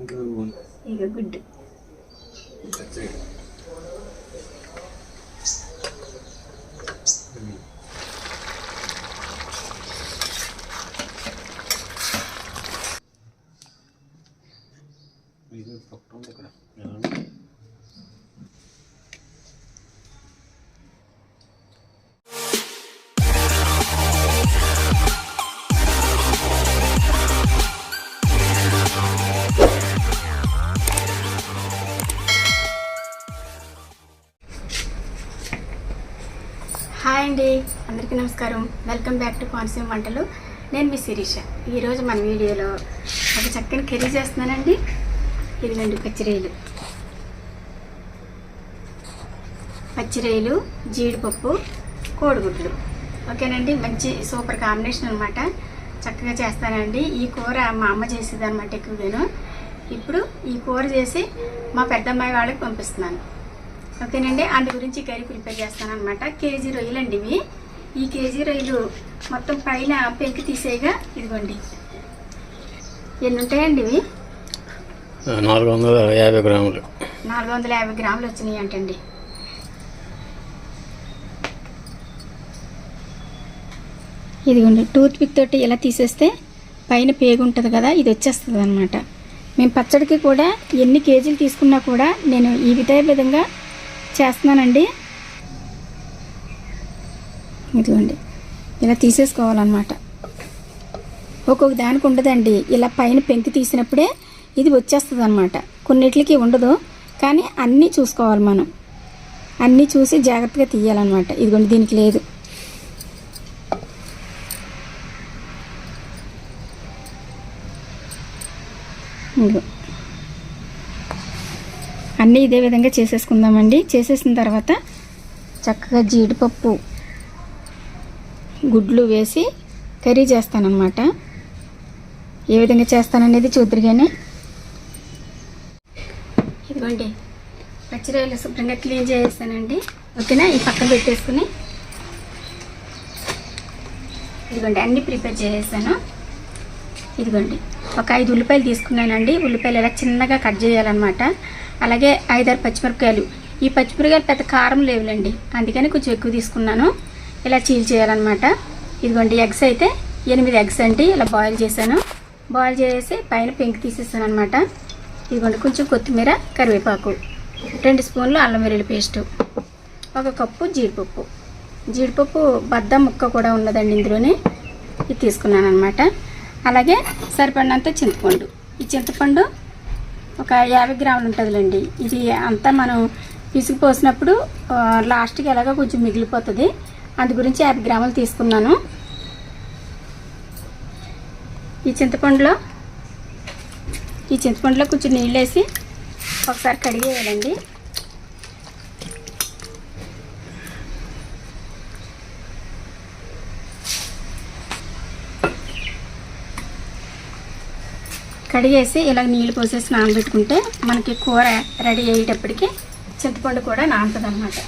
ఇక good hi నమస్కారం. Welcome back to Konaseema వంటలు. నేను మీ శిరీష. ఈరోజు మన వీడియోలో ఒక చక్కని కర్రీ చేస్తున్నానండి. ఇదిగోండి పచ్చిరొయ్యలు పచ్చిరొయ్యలు జీడిపప్పు కోడిగుడ్లు. ఓకేనండి? మంచి సూపర్ కాంబినేషన్ అనమాట చక్కగా చేస్తానండి. ఈ కూర మా అమ్మ చేసేది అనమాట ఎక్కువగాను. ఇప్పుడు ఈ కూర చేసి మా పెద్దమ్మాయి వాళ్ళకి పంపిస్తున్నాను. ఓకేనండి? అందు గురించి కర్రీ ప్రిపేర్ చేస్తాను అనమాట కేజీ రొయ్యలు అండి ఇవి. ఈ కేజీ రొయ్యలు మొత్తం పైన పెంకి తీసేయగా ఇదిగోండి. ఎన్ని ఉంటాయండి ఇవి? నాలుగు వందల యాభై గ్రాములు. నాలుగు వందల యాభై గ్రాములు వచ్చినాయి అంటండి. ఇదిగోండి టూత్ పిక్ తోటి ఇలా తీసేస్తే పైన పేగు ఉంటుంది కదా ఇది వచ్చేస్తుంది అనమాట మేము పచ్చడికి కూడా ఎన్ని కేజీలు తీసుకున్నా కూడా నేను ఈ విధే విధంగా చేస్తున్నానండి. ఇదిగోండి. ఇలా తీసేసుకోవాలన్నమాట. ఒక్కొక్క దానికి ఉండదండి. ఇలా పైన పెంకి తీసినప్పుడే ఇది వచ్చేస్తుంది అనమాట కొన్నిటికి ఉండదు కానీ అన్నీ చూసుకోవాలి మనం. అన్నీ చూసి జాగ్రత్తగా తీయాలన్నమాట. ఇదిగోండి దీనికి లేదు. అన్నీ ఇదే విధంగా చేసేసుకుందామండి. చేసేసిన తర్వాత చక్కగా జీడిపప్పు గుడ్లు వేసి కర్రీ చేస్తానన్నమాట. ఏ విధంగా చేస్తాననేది చూద్దరు ఇదిగోండి పచ్చిరాయలు శుభ్రంగా క్లీన్ చేసేస్తానండి ఓకేనా? ఈ పక్కన పెట్టేసుకుని. ఇదిగోండి అన్నీ ప్రిపేర్ చేసేసాను. ఇదిగోండి ఒక ఐదు ఉల్లిపాయలు తీసుకున్నానండి. ఉల్లిపాయలు ఇలా చిన్నగా కట్ చేయాలన్నమాట. అలాగే ఐదారు పచ్చిమిరపకాయలు. ఈ పచ్చిమిరపకాయలు పెద్ద కారం లేవులండి. అందుకని కొంచెం ఎక్కువ తీసుకున్నాను. ఇలా చీల్ చేయాలన్నమాట. ఇదిగోండి ఎగ్స్ అయితే ఎనిమిది ఎగ్స్ అండి. ఇలా బాయిల్ చేశాను. బాయిల్ చేసి పైన పెంకు తీసేసాను అనమాట ఇదిగోండి కొంచెం కొత్తిమీర కరివేపాకు. రెండు స్పూన్లు అల్లం వెల్లుల్లి పేస్టు. ఒక కప్పు జీడిపప్పు. జీడిపప్పు బద్ద ముక్క కూడా ఉన్నదండి ఇందులోనే. ఇది తీసుకున్నాను అనమాట అలాగే సరిపడినంత చింతపండు. ఈ చింతపండు ఒక యాభై గ్రాములు ఉంటుందిలేండి. ఇది అంతా మనం పిసుగు పోసినప్పుడు లాస్ట్కి ఎలాగో కొంచెం మిగిలిపోతుంది. అందు గురించి యాభై గ్రాములు తీసుకున్నాను. ఈ చింతపండులో ఈ చింతపండులో కొంచెం నీళ్ళు వేసి ఒకసారి కడిగేయాలండి. కడిగేసి ఇలా నీళ్ళు పోసేసి నానబెట్టుకుంటే మనకి కూర రెడీ అయ్యేటప్పటికి చింతపండు కూడా నానుతుంది అనమాట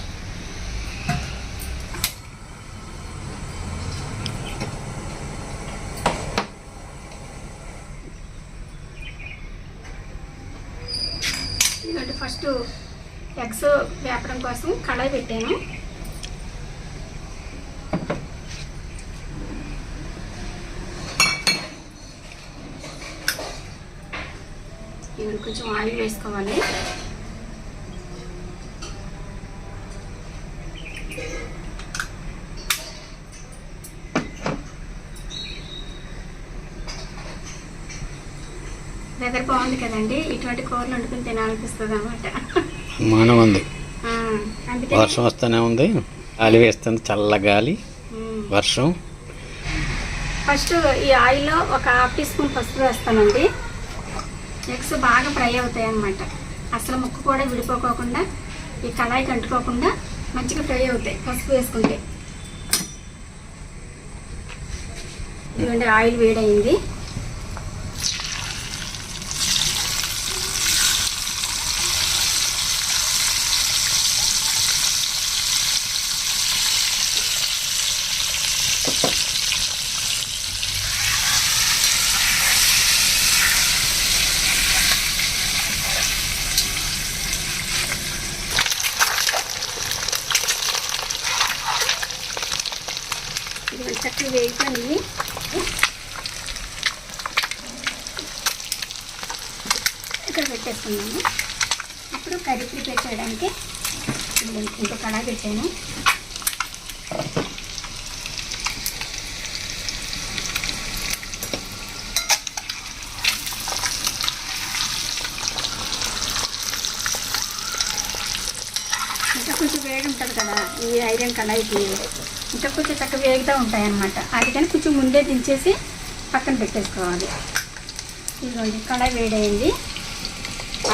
ఇదంటే ఫస్ట్ ఎగ్స్ వేపడం కోసం కళాయి పెట్టాను. ఇది కొంచెం ఆయిల్ వేసుకోవాలి. బాగుంది కదండి. ఇటువంటి కూరలు వండుకుని తినాలనిపిస్తుంది అనమాట మానం ఉంది. వర్షం వస్తూనే ఉంది. గాలి వేస్తుంది చల్ల గాలి. వర్షం. ఫస్ట్ ఈ ఆయిల్లో ఒక హాఫ్ టీ స్పూన్ పసుపు వేస్తానండి. ఎగ్స్ బాగా ఫ్రై అవుతాయి అన్నమాట అసలు ముక్క కూడా విడిపోకోకుండా ఈ కళాయికి అంటుకోకుండా మంచిగా ఫ్రై అవుతాయి పసుపు వేసుకుంటే. ఇదిగోండి ఆయిల్ వేడయింది ఇవి వేగిపోయి ఇక్కడ పెట్టేస్తున్నాము ఇప్పుడు కర్రీ ప్రిపేర్ చేయడానికి ఇదిగోండి, ఇంకో కడాయి పెట్టాను. ఇంకా కొంచెం వేడి ఉంటుంది కదా ఈ ఐరన్ కళాయికి. ఇంకా కొంచెం చక్కగా వేగుతూ ఉంటాయి అన్నమాట అందుకని కొంచెం ముందే దించేసి పక్కన పెట్టేసుకోవాలి. ఇదిగోండి కళాయి వేడైంది.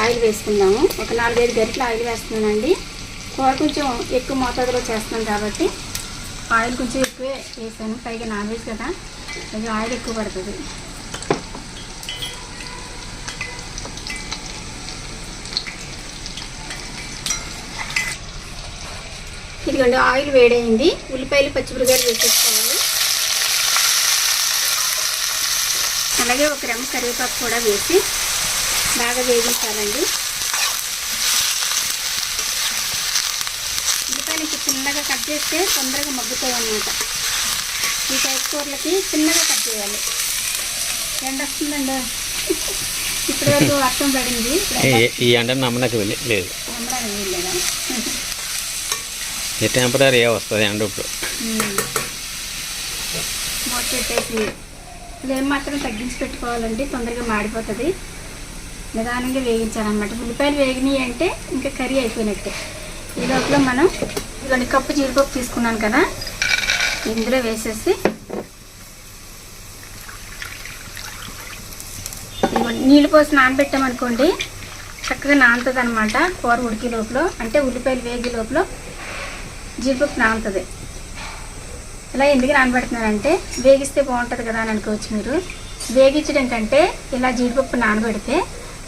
ఆయిల్ వేసుకుందాము. ఒక నాలుగైదు గరిటలు ఆయిల్ వేస్తున్నానండి. కొంచెం ఎక్కువ మోతాదులో చేస్తున్నాం కాబట్టి ఆయిల్ కొంచెం ఎక్కువే వేసాను. పైగా నాన్ వెజ్ కదా. కొంచెం ఆయిల్ ఎక్కువ పడుతుంది. ఇదిగోండి ఆయిల్ వేడైంది. ఉల్లిపాయలు పచ్చిమిరకాయలు వేసేసుకోవాలి. అలాగే ఒక రెమ్మ కరివేపాకు కూడా వేసి బాగా వేగించాలండి. చిన్నగా కట్ చేస్తే తొందరగా మగ్గుతాయి అన్నమాట ఈ కూరలకి చిన్నగా కట్ చేయాలి. ఎండ వస్తుందండి. ఇప్పటి వరకు వర్షం పడింది. ఇప్పుడు ఈ- ఎండ నమ్మనకు వెళ్ళి లేదు. అమ్మడానికి వీల్లేదా ఈ టెంపరీ వస్తుంది ఎండ ఇప్పుడు? ఫ్లేమ్ మాత్రం తగ్గించి పెట్టుకోవాలండి తొందరగా మాడిపోతుంది. నిదానంగా వేగించాలన్నమాట ఉల్లిపాయలు వేగినాయి అంటే ఇంకా కర్రీ అయిపోయినట్టే. ఈ లోపల మనం ఇలాంటి కప్పు జీడిపప్పు తీసుకున్నాను కదా. ఇందులో వేసేసి నీళ్ళు పోసి నానబెట్టామనుకోండి చక్కగా నానుతుంది అనమాట కూర ఉడికి లోపల. అంటే ఉల్లిపాయలు వేగి లోపల జీడిపప్పు నానుతుంది. ఇలా ఎందుకు నానబెడుతున్నానంటే వేగిస్తే బాగుంటుంది కదా అని అనుకోవచ్చు మీరు. వేగించడం కంటే ఇలా జీడిపప్పు నానబెడితే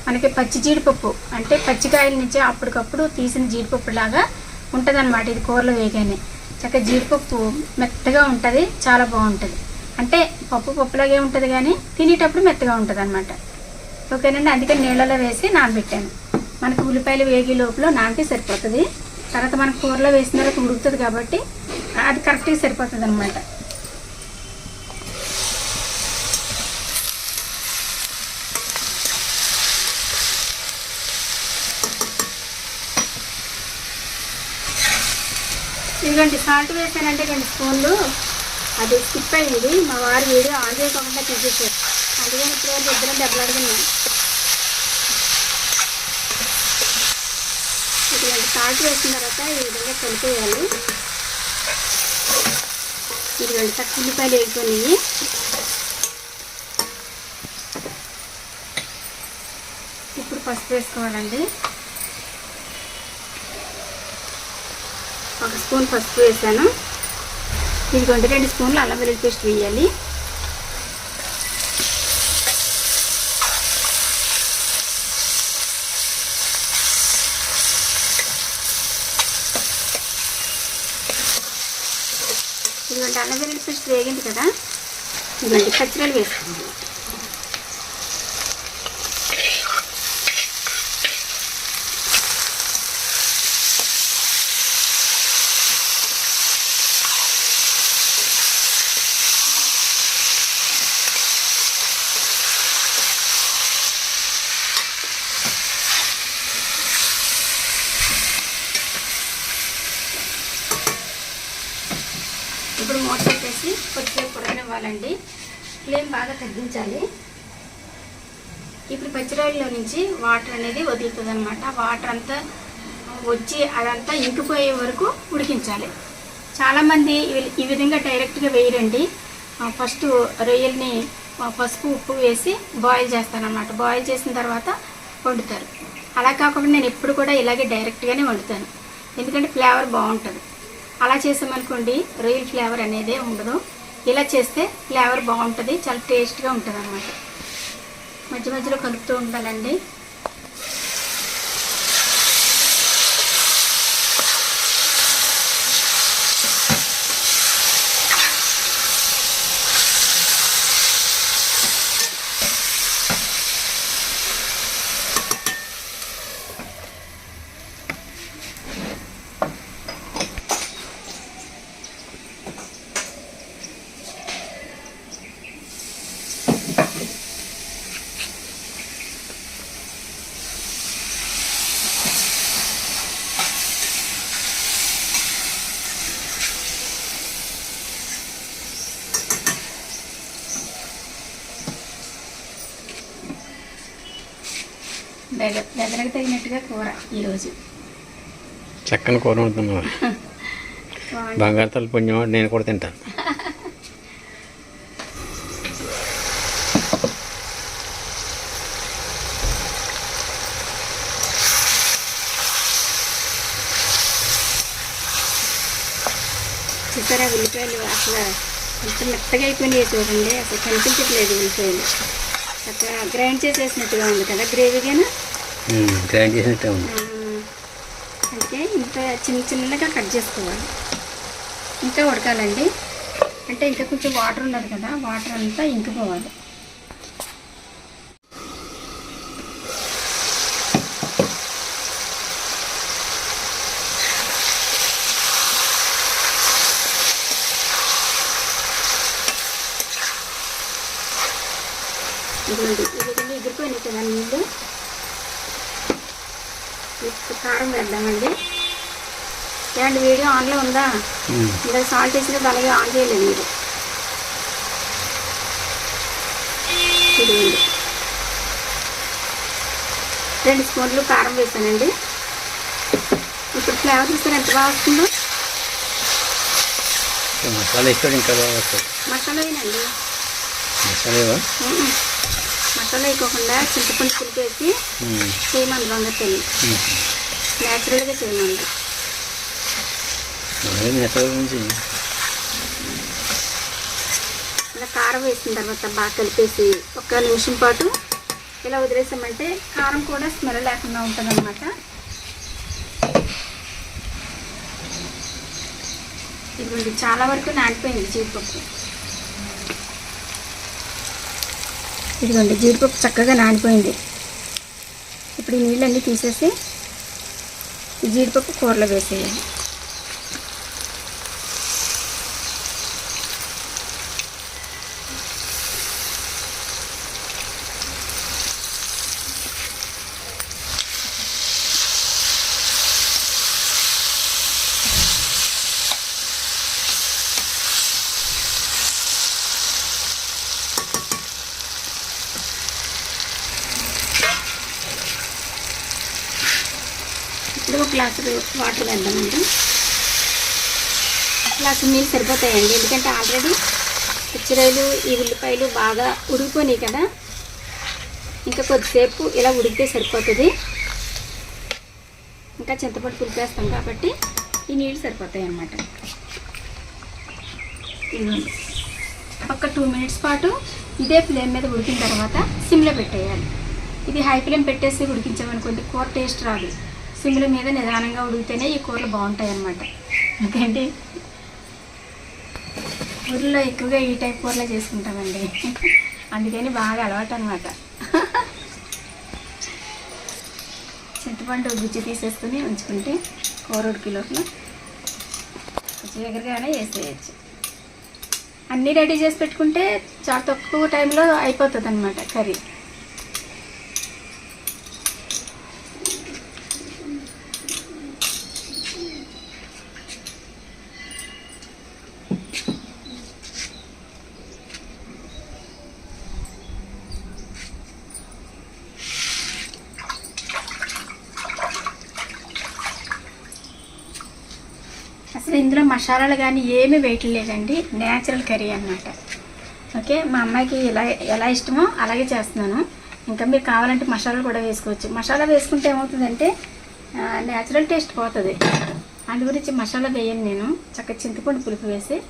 మనకి పచ్చి జీడిపప్పు అంటే పచ్చికాయల నుంచి అప్పటికప్పుడు తీసిన జీడిపప్పు లాగా ఉంటుంది ఇది కూరలో వేగానే చక్కగా జీడిపప్పు మెత్తగా ఉంటుంది చాలా బాగుంటుంది. అంటే పప్పు పప్పులాగే ఉంటుంది కానీ తినేటప్పుడు మెత్తగా ఉంటుంది అనమాట ఓకేనండి అందుకని నీళ్ళలో వేసి నానబెట్టాను. మనకు ఉల్లిపాయలు వేగి లోపల నానితే సరిపోతుంది. తర్వాత మన కూరలో వేసిన తర్వాత ఉడుకుతుంది కాబట్టి అది కరెక్ట్గా సరిపోతుంది అనమాట ఇదిగోండి సాల్ట్ వేసానంటే రెండు స్పూన్లు. అది స్కిప్ అయింది. మా వారు వీడియో ఆన్ చేయకుండా తీసేసారు అందుకని ఇప్పుడు వరకు ఇద్దరం దెబ్బలాడుకున్నాం ఇదిగోండి సాల్ట్ వేసిన తర్వాత ఈ విధంగా కలిపేయాలి. ఇదిగోండి తక్కువ ఉల్లిపాయలు వేసుకొని ఇప్పుడు పసుపు వేసుకోవాలండి. ఒక స్పూన్ పసుపు వేసాను. ఇదిగోండి రెండు స్పూన్లు అల్లం వెల్లుల్లి పేస్ట్ వేయాలి. ఇదిగోండి అల్లం వెల్లుల్లి పేస్ట్ వేగింది కదా. ఇదిగోండి పచ్చిరలు వేసుకోండి ఇప్పుడు మూత పెట్టేసి కొద్దిసేపు ఉడకనివ్వాలండి ఫ్లేమ్ ఇప్పుడు పచ్చిరాయిలో నుంచి వాటర్ అనేది వదులుతుంది అనమాట వాటర్ అంతా వచ్చి అదంతా ఇంకిపోయే వరకు ఉడికించాలి. చాలామంది ఈ విధంగా డైరెక్ట్గా వేయరండి. ఫస్ట్ రొయ్యల్ని పసుపు ఉప్పు వేసి బాయిల్ చేస్తానన్నమాట. బాయిల్ చేసిన తర్వాత వండుతారు. అలా కాకుండా నేను ఎప్పుడు కూడా ఇలాగే డైరెక్ట్గానే వండుతాను. ఎందుకంటే ఫ్లేవర్ బాగుంటుంది. అలా చేసామనుకోండి రొయ్యల ఫ్లేవర్ అనేదే ఉండదు. ఇలా చేస్తే ఫ్లేవర్ బాగుంటుంది చాలా టేస్ట్గా ఉంటుంది అన్నమాట మధ్య మధ్యలో కలుపుతూ ఉండాలండి. బెగ బెదరకు తగినట్టుగా కూర ఈరోజు. చక్కని కూర వండుతున్నావు బాగుంది. బంగాళతల్లి పుణ్యం నేను కూడా తింటాను. చూసారా ఉల్లిపాయలు అసలు కొంచెం మెత్తగా అయిపోయినాయి చూడండి. అసలు కనిపించట్లేదు ఉల్లిపాయలు. చక్కగా గ్రైండ్ చేసేసినట్టుగా ఉంది కదా గ్రేవీగాను? గ్రైండ్ చేసినట్టే ఉంది. అయితే ఇంత చిన్న చిన్నగా కట్ చేసుకోవాలి. ఇంకా ఉడకాలండి. అంటే ఇంకా కొంచెం వాటర్ ఉన్నది కదా వాటర్ అంతా ఇంకిపోవాలి. ఇదిగోండి ఇది ఎగిరిపోయినాయి కదా నీళ్ళు. ఇప్పుడు కారం వేద్దామండి ఏమండి వీడియో ఆన్లో ఉందా. ఇంకా సాల్ట్ వేసినప్పుడు అలాగే ఆన్ చేయలేదు మీరు. ఇదిగోండి. రెండు స్పూన్లు కారం వేసానండి. ఇప్పుడు ఫ్లేవర్ చూస్తే ఎంత బాగా వస్తుందో? మసాలా ఇస్తాడు ఇంకా బాగా వస్తుంది. మసాలా వేయనండి. మసాలా. మసాలా వేయకోకుండా చింతపండు పులిపేసి. చేయమంది ఉమ్. న్యాచురల్గా చేయమంది ఇలా కారం వేసిన తర్వాత బాగా కలిపేసి ఒక నిమిషం పాటు ఇలా వదిలేసామంటే కారం కూడా స్మెల్ లేకుండా ఉంటుంది అనమాట ఇదిగోండి చాలా వరకు నానిపోయింది జీడిపప్పు ఇదిగోండి జీడిపప్పు చక్కగా నానిపోయింది. ఇప్పుడు ఈ నీళ్ళన్నీ తీసేసి జీడిపప్పు కూరలో వేసేయాలి ఇప్పుడు ఒక గ్లాసు వాటర్ వేద్దామండి. గ్లాసు నీళ్ళు సరిపోతాయండి. ఎందుకంటే ఆల్రెడీ పచ్చిరాయలు ఈ ఉల్లిపాయలు బాగా ఉడికిపోయినాయి కదా. ఇంకా కొద్దిసేపు ఇలా ఉడికితే సరిపోతుంది. ఇంకా చింతపండు పులిపేస్తాం కాబట్టి ఈ నీళ్ళు సరిపోతాయి అన్నమాట ఇదిగోండి. ఒక టూ మినిట్స్ పాటు ఇదే ఫ్లేమ్ మీద ఉడికిన తర్వాత సిమ్లో పెట్టేయాలి. ఇది హై ఫ్లేమ్ పెట్టేసి ఉడికించామనుకోండి కూర టేస్ట్ రాదు. సిమ్ల మీద నిదానంగా ఉడికితేనే ఈ కూరలు బాగుంటాయి అన్నమాట ఓకేంటి ఊర్లో ఎక్కువగా ఈ టైప్ కూరలే చేసుకుంటామండి. అందుకని బాగా అలవాటు అనమాట చింతపండు గుజ్జు తీసేసుకుని ఉంచుకుంటే కూర ఉడికిలోకి కొంచెం ఎగరగానే వేసేయచ్చు. అన్నీ రెడీ చేసి పెట్టుకుంటే చాలా తక్కువ టైంలో అయిపోతుంది అనమాట కర్రీ. అసలు ఇందులో మసాలాలు కానీ ఏమీ వేయట్లేదండి న్యాచురల్ కర్రీ అన్నమాట. ఓకే? మా అమ్మాయికి ఎలా ఎలా ఇష్టమో అలాగే చేస్తున్నాను. ఇంకా మీరు కావాలంటే మసాలాలు కూడా వేసుకోవచ్చు. మసాలా వేసుకుంటే ఏమవుతుందంటే న్యాచురల్ టేస్ట్ పోతుంది. అందు గురించి మసాలా వేయను నేను. చక్కగా చింతపండు పులుపు వేసి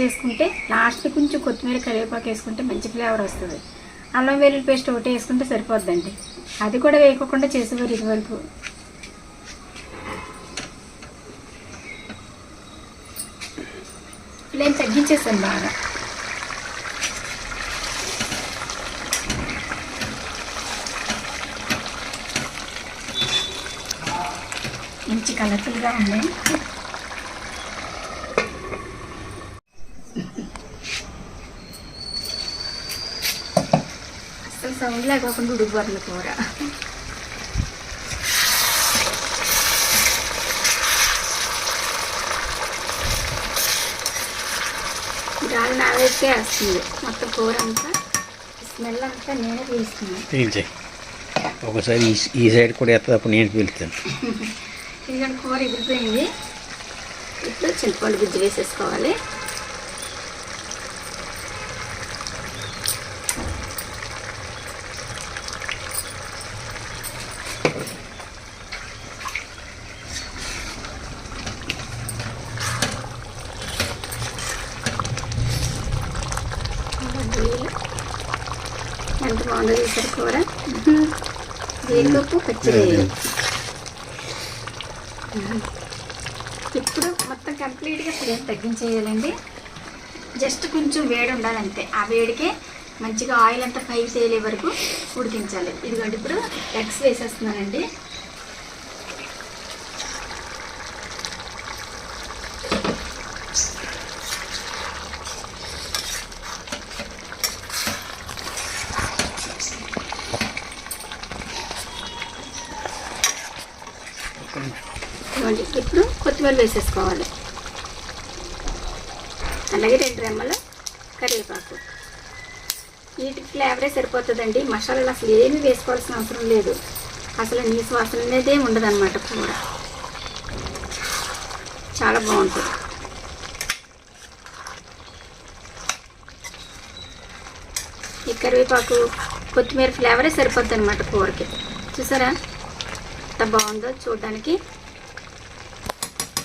చేసుకుంటే లాస్ట్ కొంచెం కొత్తిమీర కరివేపాకు వేసుకుంటే మంచి ఫ్లేవర్ వస్తుంది. అల్లం వెల్లుల్లి పేస్ట్ ఒకటి వేసుకుంటే సరిపోద్దండి. అది కూడా వేయకోకుండా చేసేవారు ఇదివరకు. ఫ్లేమ్ తగ్గించేసాను బాగా. మంచి కలర్ఫుల్గా ఉన్నాయి. అసలు సౌండ్ లేకోకుండా ఉడికిపోతుంది కూర. గాలి నా వైపుకే వస్తుంది మొత్తం కూర అంతా? స్మెల్ అంతా నేనే తీస్తున్నాను పీల్చే ఒకసారి ఈ ఈ సైడ్ కూడా అప్పుడు నేను పిలుస్తాను ఎందుకంటే కూర ఎగిరిపోయింది. ఇప్పుడు చింతపండు గుజ్జు వేసేసుకోవాలి ఎంత బాగుందో చూసారు కూర ఇప్పుడు మొత్తం కంప్లీట్గా ఫ్లేమ్ తగ్గించేయాలండి. జస్ట్ కొంచెం వేడి ఉండాలంతే. ఆ వేడికే మంచిగా ఆయిల్ అంతా పైకి చేయలే వరకు ఉడికించాలి. ఇదిగోండి ఇప్పుడు ఎగ్స్ వేసేస్తున్నానండి ఇదిగోండి ఇప్పుడు కొత్తిమీర వేసేసుకోవాలి. అలాగే రెండు రెమ్మల కరివేపాకు. వీటికి ఫ్లేవరే సరిపోతుందండి. మసాలాలు అసలు ఏమి వేసుకోవాల్సిన అవసరం లేదు. అసలు నీసు వాసన అనేదే ఉండదన్నమాట కూర. చాలా బాగుంటుంది. ఈ కరివేపాకు కొత్తిమీర ఫ్లేవరే సరిపోద్ది అనమాట కూరకి. చూసారా? ఎంత బాగుందో చూడడానికి.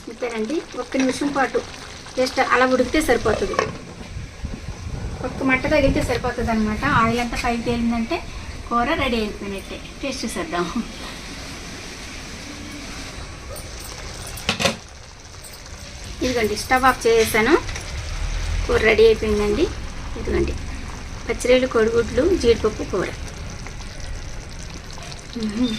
అంతేనండి ఒక్క నిమిషం పాటు. జస్ట్ అలా ఉడికితే సరిపోతుంది. ఒక్క మట్ట తగిలితే సరిపోతుంది అనమాట ఆయిల్ అంతా పైకి తేలిందంటే కూర రెడీ అయిపోయినట్టే టేస్ట్ చూసేద్దాం. ఇదిగోండి స్టవ్ ఆఫ్ చేసేసాను. కూర రెడీ అయిపోయిందండి. ఇదిగోండి పచ్చిరేలు కొడుగుడ్లు జీడిపప్పు కూర మ్మ్.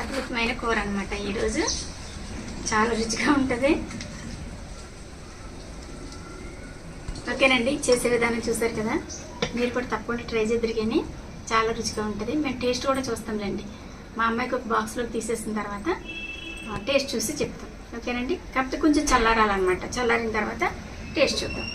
అద్భుతమైన కూర అనమాట ఈరోజు. చాలా రుచిగా ఉంటుంది. ఓకేనండి చేసే విధానం చూసారు కదా? మీరు కూడా తప్పకుండా ట్రై చేద్దరు కానీ చాలా రుచిగా ఉంటుంది. మేము టేస్ట్ కూడా చూస్తాంలేండి మా అమ్మాయికి ఒక బాక్స్లోకి తీసేసిన తర్వాత టేస్ట్ చూసి చెప్తాం. ఓకేనండి? కాకపోతే కొంచెం చల్లారాలన్నమాట. చల్లారిన తర్వాత టేస్ట్ చూద్దాం.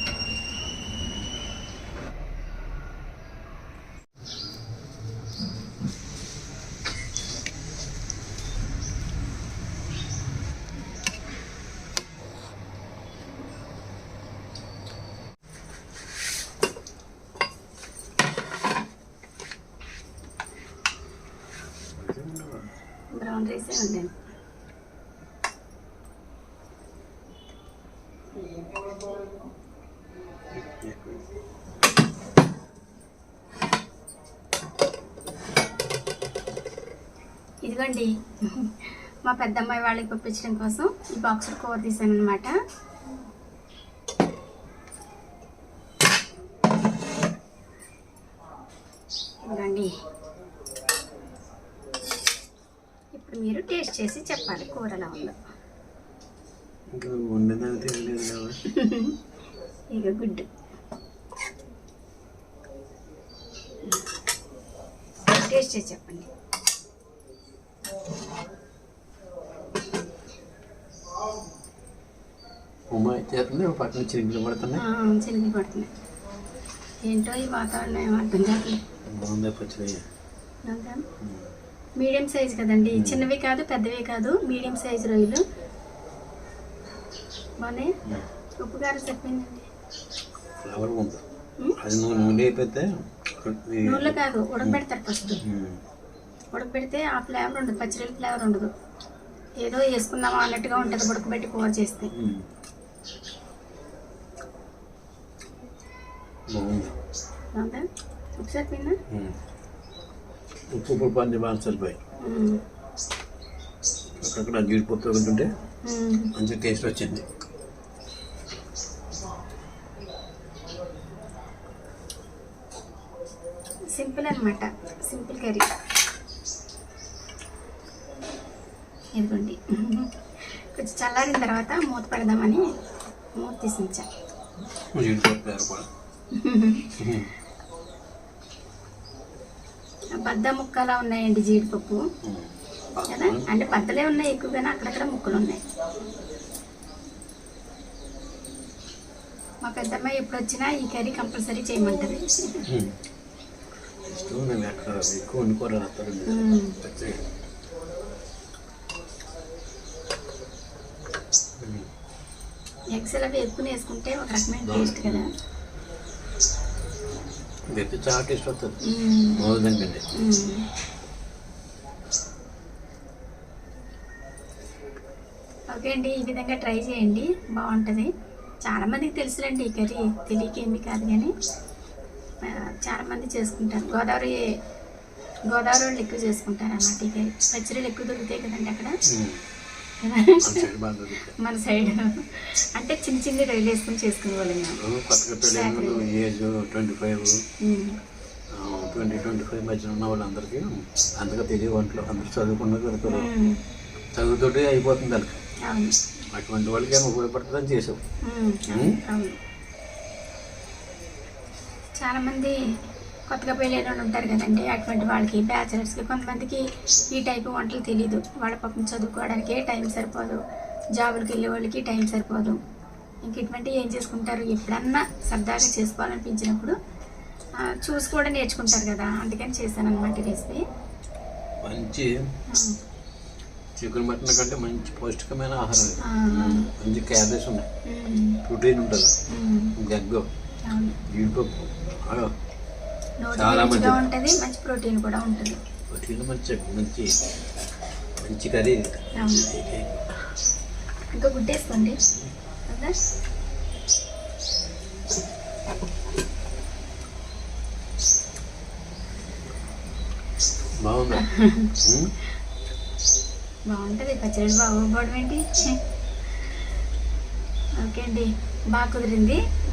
ఇదిగోండి. మా పెద్దమ్మాయి వాళ్ళకి పంపించడం కోసం ఈ బాక్స్ కవర్ తీసాను అనమాట ఇదిగోండి. ఇప్పుడు మీరు టేస్ట్ చేసి చెప్పాలి కూర ఎలా ఉందో. ఇంకా తెలియలేదు కదా ఇక గుడ్డు టేస్ట్ చేసి చెప్పండి. ఉమ్మ చేస్తుంది పక్కన పడుతున్నాయి. చిరిగి పడుతున్నాయి. ఏంటో ఈ వాతావరణం ఏం అర్థం కావట్లేదు బాగుంది పచ్చడి. అంతా మీడియం సైజ్ కదండి. చిన్నవి కాదు పెద్దవి కాదు. మీడియం సైజ్ రొయ్యలు. బాగున్నాయి ఉప్పు కారం చెప్పిందండి ఫ్లవర్ ఉంది అది నూనె నూనె అయిపోతే నూనెలో కాదు ఉడకబెడతారు ఫస్ట్. ఉడకబెడితే ఆ ఫ్లేవర్ ఉండదు పచ్చిరొయ్యల ఫ్లేవర్ ఉండదు. ఏదో వేసుకున్నామా అన్నట్టుగా ఉంటుంది ఉడకబెట్టి కూర చేస్తే. బాగుంది? బాగుందా? ఉప్పు పంది బాగా సరిపోయి అక్కడక్కడ జీడిపప్పు. మంచి టేస్ట్ వచ్చింది. సింపుల్ అనమాట సింపుల్ కర్రీ. ఇదిగోండి. కొంచెం చల్లారిన తర్వాత మూత పెడదామని మూత తీసించా. బద్ద ముక్కలా ఉన్నాయండి జీడిపప్పు. కదా? అంటే బద్దలే ఉన్నాయి ఎక్కువగానే అక్కడక్కడ ముక్కలు ఉన్నాయి. మా పెద్దమ్మాయి ఎప్పుడు వచ్చినా ఈ కర్రీ కంపల్సరీ చేయమంటది. ఇష్టం నేను ఎక్కడ ఎక్కువ వండుకోరు అలా వేపుకుని వేసుకుంటే ఒక రకమైన టేస్ట్ కదా. చాలా టేస్ట్ వస్తుంది. ఉమ్. మోదండి ఉమ్. ఓకే అండి ఈ విధంగా ట్రై చేయండి. బాగుంటుంది. చాలా మందికి తెలుసులేండి ఈ కర్రీ. తెలియకేమి కాదు కానీ. ఆ, చాలా మంది చేసుకుంటారు. గోదావరి గోదావరి వాళ్ళు ఎక్కువ చేసుకుంటారు అన్నమాట ఈ కర్రీ పచ్చడిలు ఎక్కువ దొరుకుతాయి కదండి అక్కడ? మన సైడ్. అంటే చిన్న చిన్న రొయ్యలు వేసుకుని చేసుకునే వాళ్ళు twenty five. Twenty twenty five మధ్యన ఉన్న వాళ్ళందరికీ అంతగా తెలియ వంటలు అందరూ చదువుకున్న ఉమ్. చదువుతోటి అయిపోతుంది వాళ్ళకి. అటువంటి వాళ్ళకి ఏమో ఉపయోగపడుతుందని చేసావు ఉమ్. ఉమ్. అవును చాలా మంది కొత్తగా పెళ్ళైన వాళ్ళు ఉంటారు కదండి. అటువంటి వాళ్ళకి బ్యాచిలర్స్కి కొంతమందికి ఈ టైపు వంటలు తెలియదు వాళ్ళ పాపం చదువుకోవడానికి టైం సరిపోదు. జాబులకి వెళ్ళే వాళ్ళకి టైం సరిపోదు. ఇంక ఇటువంటి ఏం చేసుకుంటారు? ఎప్పుడన్నా సరదాగా చేసుకోవాలనిపించినప్పుడు ఆ, చూసి కూడా నేర్చుకుంటారు కదా. అందుకని చేశాను అనమాట రెసిపీ మంచి చికెన్ మటన్ కంటే మంచి పౌష్టికమైన ఆహారం. మంచి క్యాబేజ్ ఉన్నాయి. ప్రోటీన్ ఉంటుంది. జగ్గు చాలా మంచిది. ఉంటుంది మంచి ప్రోటీన్ కూడా ఉంటుంది. ప్రోటీన్ మంచి మంచి మంచి కర్రీ. ఇంకా గుడ్డేసుకోండి. బాగుందా. బాగుంటుంది పచ్చడి బాగోపోవడం ఏంటి? ఓకే అండి బాగా కుదిరింది.